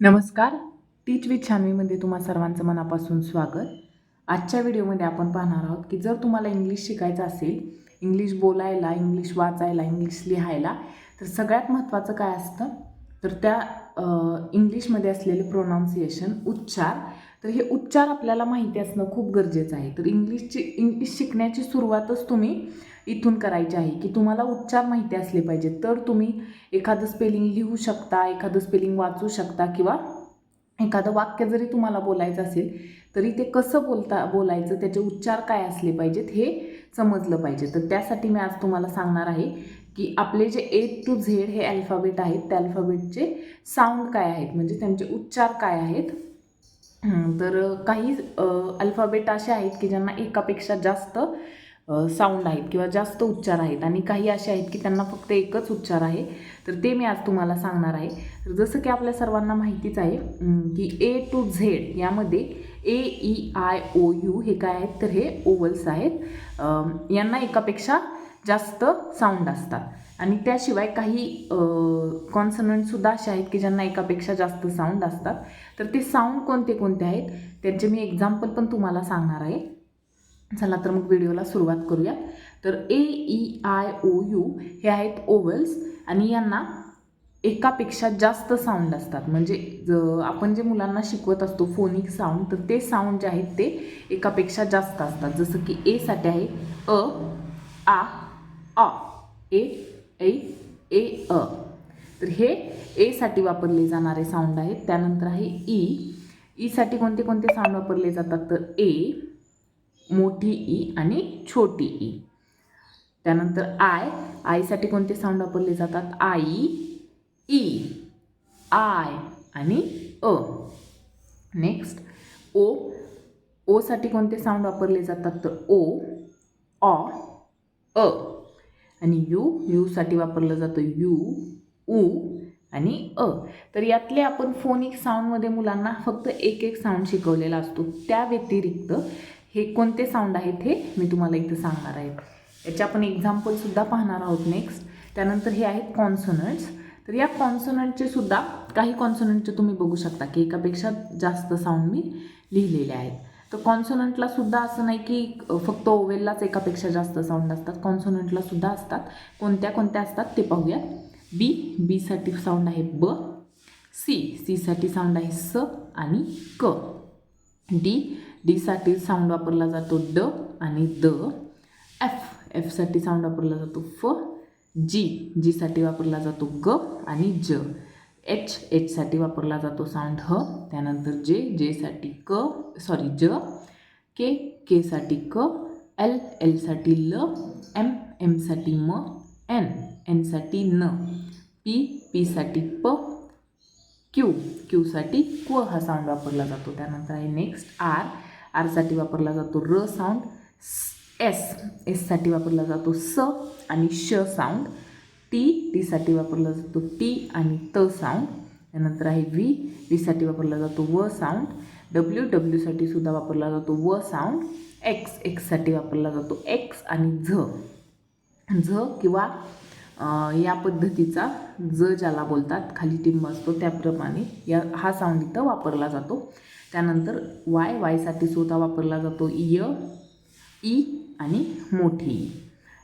नमस्कार. टीच विथ छानवीमध्ये तुम्हा सर्वांचं मनापासून स्वागत. आजच्या व्हिडिओमध्ये आपण पाहणार आहोत की जर तुम्हाला इंग्लिश शिकायचं असेल इंग्लिश बोलायला इंग्लिश वाचायला इंग्लिश लिहायला तर सगळ्यात महत्त्वाचं काय असतं? तर त्या इंग्लिशमध्ये असलेले प्रोनाऊन्सिएशन उच्चार. तर हे उच्चार आपल्याला माहिती असणं खूप गरजेचं आहे. तर इंग्लिशची इंग्लिश शिकण्याची सुरुवातच तुम्ही इथून करायचे आहे की तुम्हाला उच्चार माहिती असले पाहिजेत. तर तुम्ही एखादं स्पेलिंग लिहू शकता एखादं स्पेलिंग वाचू शकता किंवा एखादं वाक्य जरी तुम्हाला बोलायचं असेल तरी ते कसं बोलता बोलायचं त्याचे उच्चार काय असले पाहिजेत हे समजलं पाहिजे. तर त्यासाठी मी आज तुम्हाला सांगणार आहे की आपले जे ए टू झेड हे अल्फाबेट आहेत त्या अल्फाबेटचे साऊंड काय आहेत म्हणजे त्यांचे उच्चार काय आहेत. तर काही अल्फाबेट असे आहेत की ज्यांना एकापेक्षा जास्त साऊंड आहेत किंवा जास्त उच्चार आहेत. आणि काही असे आहेत की त्यांना फक्त एकच उच्चार आहे. तर ते मी आज तुम्हाला सांगणार आहे. तर जसं की आपल्या सर्वांना माहितीच आहे की ए टू झेड यामध्ये A E I O U हे काय आहेत? तर हे ओवल्स आहेत. यांना एकापेक्षा जास्त साऊंड असतात. आणि त्याशिवाय काही कॉन्सनंटसुद्धा असे आहेत की ज्यांना एकापेक्षा जास्त साऊंड असतात. तर ते साऊंड कोणते कोणते आहेत? त्यांचे मी एक्झाम्पल पण तुम्हाला सांगणार आहे. चला तर मग व्हिडिओला सुरुवात करूया. तर A E I O U हे आहेत ओवल्स आणि यांना एकापेक्षा जास्त साऊंड असतात. म्हणजे ज आपण जे मुलांना शिकवत असतो फोनिक साऊंड तर ते साऊंड जे आहेत ते एकापेक्षा जास्त असतात. जसं की एसाठी आहे अ आ अ ए ऐ ए अ. तर हे एसाठी वापरले जाणारे साऊंड आहेत. त्यानंतर आहे e. e ई ईसाठी कोणते कोणते साऊंड वापरले जातात? तर ए मोठी ई आणि छोटी ई. त्यानंतर आय आईसाठी कोणते साऊंड वापरले जातात? आई ई आय आणि अ. नेक्स्ट ओ. ओसाठी कोणते साऊंड वापरले जातात? तर ओ ऑ अ. आणि यू यूसाठी वापरलं जातं यू ऊ आणि अ. तर यातले आपण फोनिक साऊंडमध्ये मुलांना फक्त एक एक साऊंड शिकवलेला असतो. त्या व्यतिरिक्त हे कोणते साऊंड आहेत हे मी तुम्हाला इथं सांगणार आहे. याचे आपण एक्झाम्पलसुद्धा पाहणार आहोत नेक्स्ट त्यानंतर हे आहेत कॉन्सोनंट्स तर या कॉन्सोनंटचे सुद्धा काही कॉन्सोनंटचे तुम्ही बघू शकता की एकापेक्षा जास्त साऊंड मी लिहिलेले आहेत. तर कॉन्सोनंटला सुद्धा असं नाही की फक्त ओवेललाच एकापेक्षा जास्त साऊंड असतात. कॉन्सोनंटला सुद्धा असतात. कोणत्या कोणत्या असतात ते पाहूयात. बी बीसाठी साऊंड आहे ब. सी सीसाठी साऊंड आहे स आणि क. डी. डीसाठी साऊंड वापरला जातो ड आणि द. एफ एफसाठी साऊंड वापरला जातो फ. जी जीसाठी वापरला जातो ग आणि ज. एच एचसाठी वापरला जातो साऊंड ह. त्यानंतर जे. जेसाठी क. सॉरी ज. के केसाठी क. एल एलसाठी ल. एम एमसाठी म. एन एनसाठी न. पी पीसाठी प. क्यू क्यूसाठी क्व हा साऊंड वापरला जातो. त्यानंतर आहे नेक्स्ट आर आरसाठी वापरला जातो र साऊंड एस एससाठी वापरला जातो स आणि श साऊंड टी टीसाठी वापरला जातो टी आणि त साऊंड त्यानंतर आहे व्ही व्हीसाठी वापरला जातो व साऊंड डब्ल्यू डब्ल्यूसाठी सुद्धा वापरला जातो व साऊंड एक्स एक्ससाठी वापरला जातो एक्स आणि झ झ किंवा या पद्धतीचा ज ज्याला बोलतात खाली टिंब असतो त्याप्रमाणे या हा साऊंड इथं वापरला जातो. त्यानंतर वाय वायसाठी सुद्धा वापरला जातो य ई आणि मोठी ई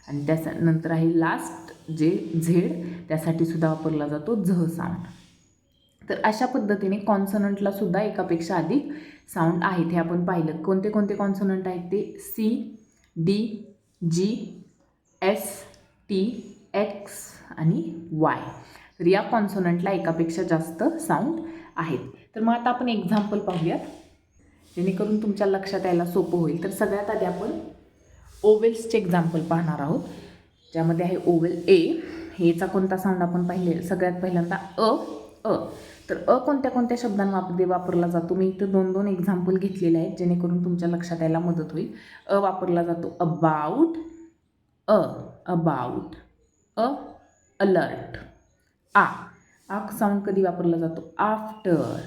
आणि त्यासा नंतर आहे लास्ट जे झेड त्यासाठी सुद्धा वापरला जातो झ साऊंड तर अशा पद्धतीने कॉन्सनंटला सुद्धा एकापेक्षा अधिक साऊंड आहेत हे आपण पाहिलं. कोणते कोणते कॉन्सनंट आहेत ते? C D G S T X आणि वाय तर या कॉन्सोनंटला एकापेक्षा जास्त साऊंड आहेत. तर मग आता आपण एक्झाम्पल पाहूयात. जेणेकरून तुमच्या लक्षात यायला सोपं होईल. तर सगळ्यात आधी आपण ओवेल्सचे एक्झाम्पल पाहणार आहोत. ज्यामध्ये आहे ओवेल ए हेचा कोणता साऊंड आपण पाहिले? सगळ्यात पहिल्यांदा अ अ. तर अ कोणत्या कोणत्या शब्दांमध्ये वापरला जातो? मी इथं दोन दोन एक्झाम्पल घेतलेले आहेत जेणेकरून तुमच्या लक्षात यायला मदत होईल. अ वापरला जातो अबाउट अ अबाउट अ अलर्ट आ आ साऊंड कधी वापरला जातो? आफ्टर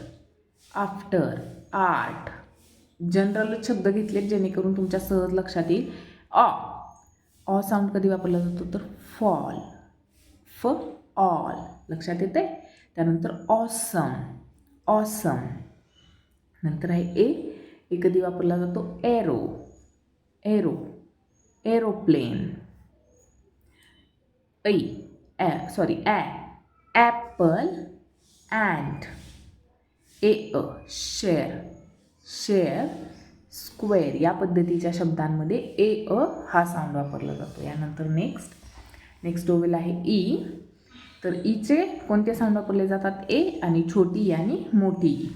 आफ्टर आर्ट जनरल शब्द घेतले जेणेकरून तुमच्या सहज लक्षात येईल. ऑ ऑ साऊंड कधी वापरला जातो? तर फॉल फ ऑल लक्षात येते त्यानंतर ऑसम ऑसम नंतर आहे ए ए कधी वापरला जातो? एरो एरो एरोप्लेन ऐ ॲ सॉरी ॲ ॲपल अँड ए अ शेअर शेअर स्क्वेअर या पद्धतीच्या शब्दांमध्ये ए अ हा साऊंड वापरला जातो. यानंतर नेक्स्ट नेक्स्ट ओवेल आहे ई तर ईचे कोणते साऊंड वापरले जातात? ए आणि छोटी आणि मोठी. ई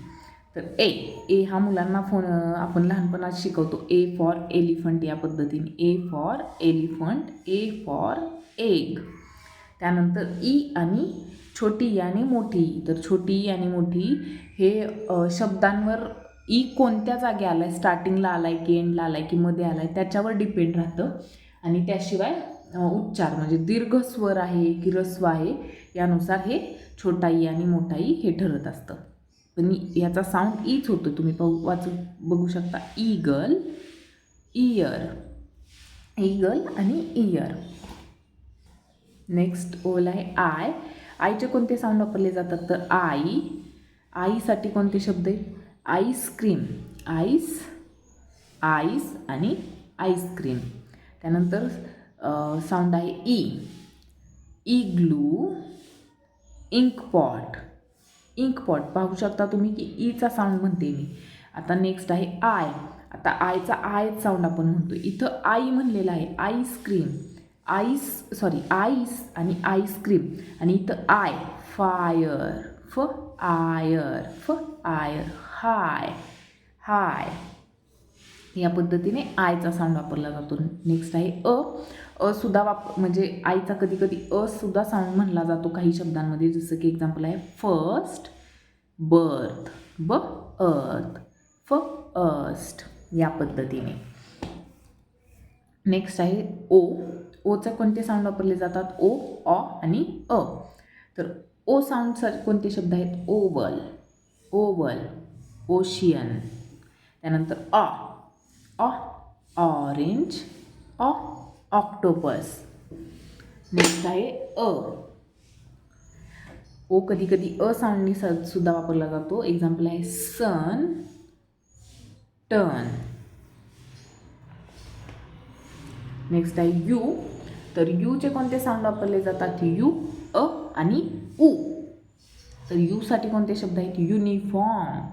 तर ए ए हा मुलांना फोन आपण लहानपणात शिकवतो. ए फॉर एलिफंट या पद्धतीने. A for elephant A for egg त्यानंतर ई आणि छोटी आणि मोठी. तर छोटी आणि मोठी हे शब्दांवर ई कोणत्या जागी आला आहे स्टार्टिंगला आला आहे की एंडला आला आहे की मध्ये आला आहे त्याच्यावर डिपेंड राहतं. आणि त्याशिवाय उच्चार म्हणजे दीर्घ स्वर आहे की रस्व आहे यानुसार हे छोटा ई आणि मोठा ई हे ठरत असतं. पण याचा साऊंड ईच होतो. तुम्ही पाहू वाचू बघू शकता. ईगल इयर ईगल आणि इयर नेक्स्ट ओल आहे आय. आईचे कोणते साऊंड वापरले जातात? तर आई आईसाठी कोणते शब्द आहेत? आईस्क्रीम आईस आईस आणि आईस्क्रीम त्यानंतर साऊंड आहे E E glue inkpot inkpot पाहू शकता तुम्ही की e ईचा साऊंड म्हणते मी. आता नेक्स्ट आहे आय आता आयचा आयच साऊंड आपण म्हणतो. इथं आई म्हणलेला आहे ice cream ice sorry ice आणि आईस्क्रीम आणि इथं आय फायर फ आयर फ आयर हाय हाय या पद्धतीने आयचा साऊंड वापरला जातो. नेक्स्ट आहे अ. अ सुद्धा वाप म्हणजे आईचा कधी कधी अ सुद्धा साऊंड म्हणला जातो काही शब्दांमध्ये. जसं की एक्झाम्पल आहे फर्स्ट बर्थ ब अर्थ फ अस्ट या पद्धतीने. नेक्स्ट आहे ओ ओचं कोणते साऊंड वापरले जातात? ओ ऑ आणि अ. तर ओ साऊंड सर कोणते शब्द आहेत? Oval oval ocean. त्यानंतर ऑ ऑ ऑरेंज ऑ ऑक्टोपस. नेक्स्ट आहे अ. ओ कधी कधी अ साऊंडनी स सुद्धा वापरला जातो. एक्झाम्पल आहे सन टर्न. नेक्स्ट आहे यू तर यूचे कोणते साऊंड वापरले जातात? यू अ आणि उ. तर यूसाठी कोणते शब्द आहेत? Uniform.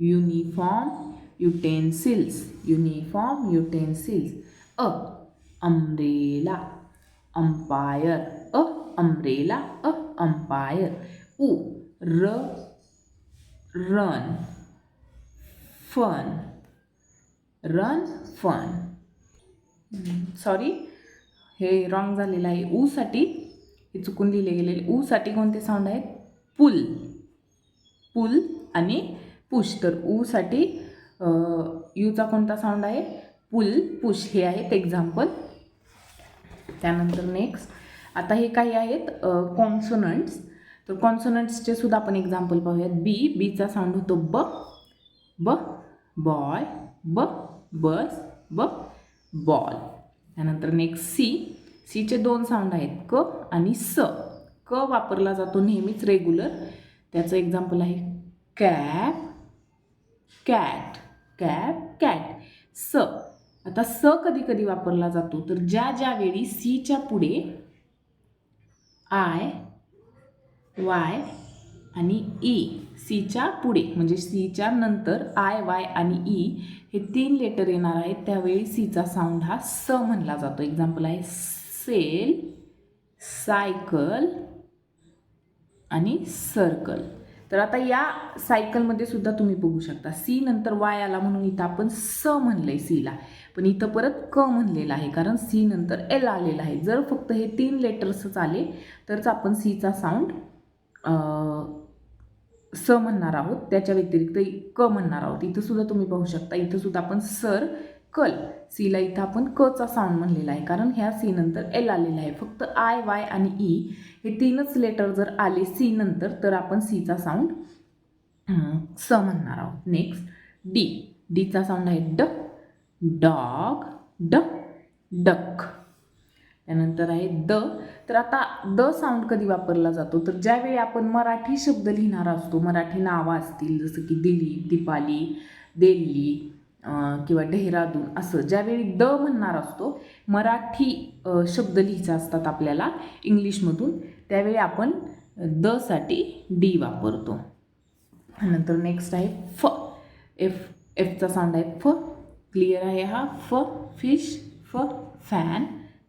Uniform utensils uniform utensils अ अम्ब्रेला अंपायर अ अम्ब्रेला अ अंपायर उ र run fun run fun sorry हे रॉंग झालेलं आहे. ऊसाठी हे चुकून लिहिले गेलेले. ऊसाठी कोणते साऊंड आहेत? पुल. पुल आणि पुश तर ऊसाठी यूचा कोणता साऊंड आहे? पुल पुश हे आहेत एक्झाम्पल त्यानंतर नेक्स्ट आता हे काही आहेत कॉन्सोनंट्स तर कॉन्सोनंट्सचे सुद्धा आपण एक्झाम्पल पाहूयात. बी बीचा साऊंड होतो ब ब बॉय ब बस ब बॉल त्यानंतर नेक्स्ट सी सीचे दोन साऊंड आहेत क आणि स. क वापरला जातो नेहमीच रेग्युलर त्याचं एक्झाम्पल आहे कॅप कॅट कॅप कॅट स. आता स कधी कधी वापरला जातो तर ज्या ज्यावेळी सीच्या पुढे आय वाय आणि ई सीच्या पुढे म्हणजे सीच्या नंतर आय वाय आणि ई हे तीन लेटर येणार आहेत. त्यावेळी सीचा साऊंड हा स म्हणला जातो. एक्झाम्पल आहे सेल सायकल आणि सर्कल. तर आता या सायकलमध्ये सुद्धा तुम्ही बघू शकता. सी नंतर वाय आला म्हणून इथं आपण स म्हणलं आहे सीला. पण इथं परत क म्हणलेलं आहे कारण सी नंतर एल आलेलं आहे. जर फक्त हे तीन लेटर्सच आले तरच आपण सीचा साऊंड स म्हणणार आहोत त्याच्या व्यतिरिक्त क म्हणणार आहोत. इथं सुद्धा तुम्ही पाहू शकता इथं सुद्धा आपण सर कल सीला इथं आपण कचा साऊंड म्हणलेला आहे. कारण ह्या सी नंतर एल आलेला आहे. फक्त आय वाय आणि ई हे तीनच लेटर जर आले सी नंतर तर आपण सीचा साऊंड स म्हणणार आहोत. नेक्स्ट डी डीचा साऊंड आहे ड डॉग ड डक. त्यानंतर आहे द. तर आता द साऊंड कधी वापरला जातो? तर ज्यावेळी आपण मराठी शब्द लिहिणारा असतो मराठी नावं असतील जसं की दिलीप दीपाली दिल्ली किंवा डेहराडून असं ज्यावेळी द म्हणणार असतो मराठी शब्द लिहायचे असतात आपल्याला इंग्लिशमधून त्यावेळी आपण द साठी डी वापरतो. नंतर नेक्स्ट आहे फ. एफ एफचा साऊंड आहे फ. क्लिअर आहे हा? फ फिश फ फॅन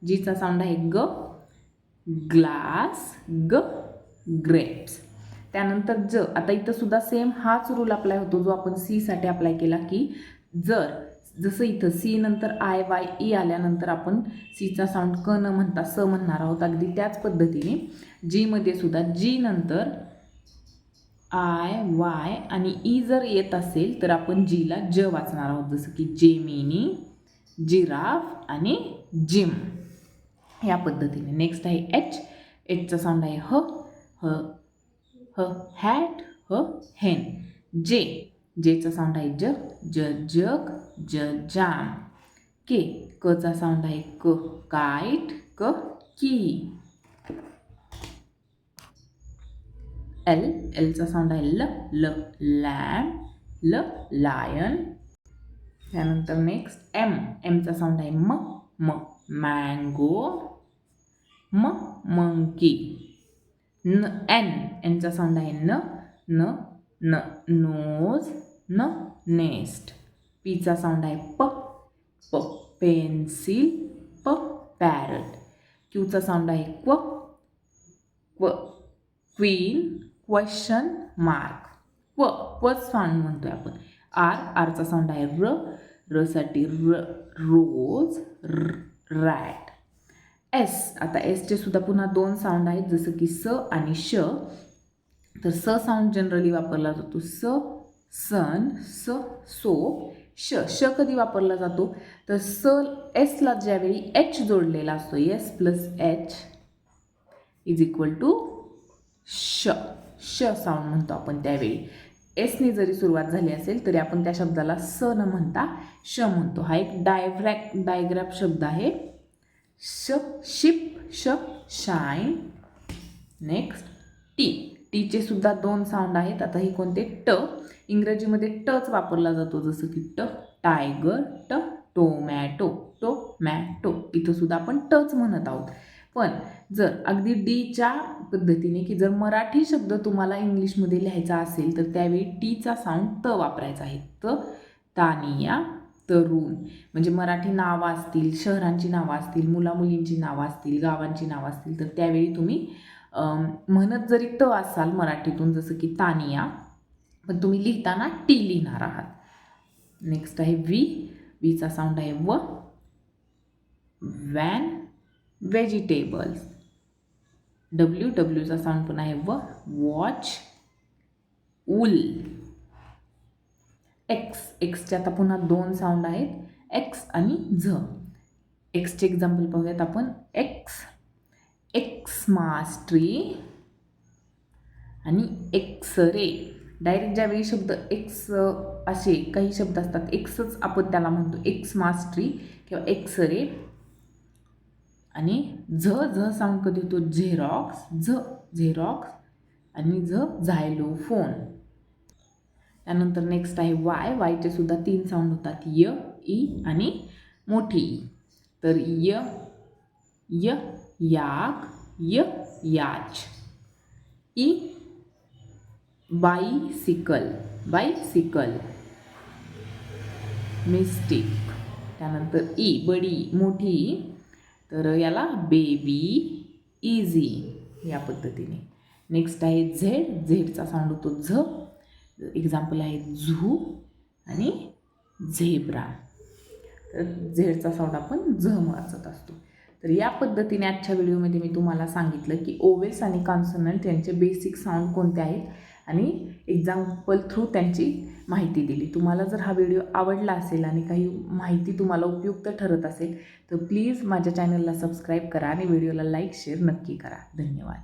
जीचा साऊंड आहे ग. ग्लास ग ग्रेप्स. त्यानंतर ज आता इथं सुद्धा सेम हाच रूल अप्लाय होतो जो आपण सीसाठी अप्लाय केला की जर जसं इथं सी नंतर आय वाय ई आल्यानंतर आपण सीचा साऊंड क न म्हणता स म्हणणार आहोत अगदी त्याच पद्धतीने. जीमध्ये सुद्धा जी नंतर आय वाय आणि ई जर येत असेल तर आपण जीला ज वाचणार आहोत जसं की जेमिनी जिराफ आणि जिम. या पद्धतीने. नेक्स्ट आहे एच एचचा साऊंड आहे ह ह ह हॅट ह हेन जे जेचा साऊंड आहे ज ज जग ज जाम के कचा साऊंड आहे क काईट क की एल एलचा साऊंड आहे ल ल लॅम ल लायन त्यानंतर नेक्स्ट एम एमचा साऊंड आहे म म मँगो म मंकी. न एन एनचा साऊंड आहे न न न नोज न नेस्ट पीचा साऊंड आहे प प पेन्सिल प पॅरट क्यूचा साऊंड आहे क्व क्व क्वीन क्वेश्चन मार्क क्व क्वच साऊंड म्हणतोय आपण. आर आरचा साऊंड आहे र रसाठी र रोज रॅट एस आता एसचे सुद्धा पुन्हा दोन साऊंड आहेत जसं की स आणि श. तर स साऊंड जनरली वापरला जातो. स सन स सो श. श कधी वापरला जातो? तर स एसला ज्यावेळी एच जोडलेला असतो S plus H is equal to श. श साऊंड म्हणतो आपण त्यावेळी. एसने जरी सुरुवात झाली असेल तरी आपण त्या शब्दाला स न म्हणता श म्हणतो. हा एक डायग्रॅक डायग्रॅफ शब्द आहे. श शिप श शाईन. Next T. टीचे सुद्धा दोन साऊंड आहेत. आता हे कोणते? ट. इंग्रजीमध्ये टच वापरला जातो. जसं की ट टायगर ट टोमॅटो टोमॅटो. इथं सुद्धा आपण टच म्हणत आहोत. पण जर अगदी डीच्या पद्धतीने की जर मराठी शब्द तुम्हाला इंग्लिशमध्ये लिहायचा असेल तर त्यावेळी टीचा साऊंड त वापरायचा आहे. त तानिया तरुण. म्हणजे मराठी नावं असतील शहरांची नावं असतील मुलामुलींची नावं असतील गावांची नावं असतील तर त्यावेळी तुम्ही म्हणत जरी त असाल मराठीतून जसं की तानिया पण तुम्ही लिहिताना टी लिहिणार आहात. नेक्स्ट आहे वी वीचा साऊंड आहे व. वॅन व्हेजिटेबल्स डब्ल्यू डब्ल्यूचा साऊंड पण आहे व. वॉच उल एक्स एक्सचे आता पुन्हा दोन साऊंड आहेत. एक्स आणि झ एक्सचे एक्झाम्पल पाहूयात आपण. एक्स एक्स मास्ट्री आणि एक्स रे डायरेक्ट ज्यावेळी शब्द एक्स असे काही शब्द असतात एक्सच आपण त्याला म्हणतो. एक्स मास्ट्री किंवा एक्स रे आणि झ झ साऊंड कधी होतो? झेरॉक्स झ झेरॉक्स आणि झ झायलोफोन त्यानंतर नेक्स्ट आहे वाय वायचे सुद्धा तीन साऊंड होतात. य ई आणि मोठी ई. तर य य याक य याच ई बाईसिकल बाईसिकल मिस्टिक त्यानंतर ई बडी मोठी तर याला बेबी इझी या पद्धतीने. नेक्स्ट आहे झेड झेडचा साऊंड होतो झ. एक्झाम्पल आहे झू आणि झेब्रा. तर झेडचा साऊंड आपण झम वाचत असतो. तर या पद्धतीने आजच्या व्हिडिओमध्ये मी तुम्हाला सांगितलं की ओवेल्स आणि कॉन्सनंट यांचे बेसिक साऊंड कोणते आहेत आणि एक्झाम्पल थ्रू त्यांची माहिती दिली. तुम्हाला जर हा व्हिडिओ आवडला असेल आणि काही माहिती तुम्हाला उपयुक्त ठरत असेल तर प्लीज माझ्या चॅनलला सबस्क्राईब करा आणि व्हिडिओला लाईक शेअर नक्की करा. धन्यवाद.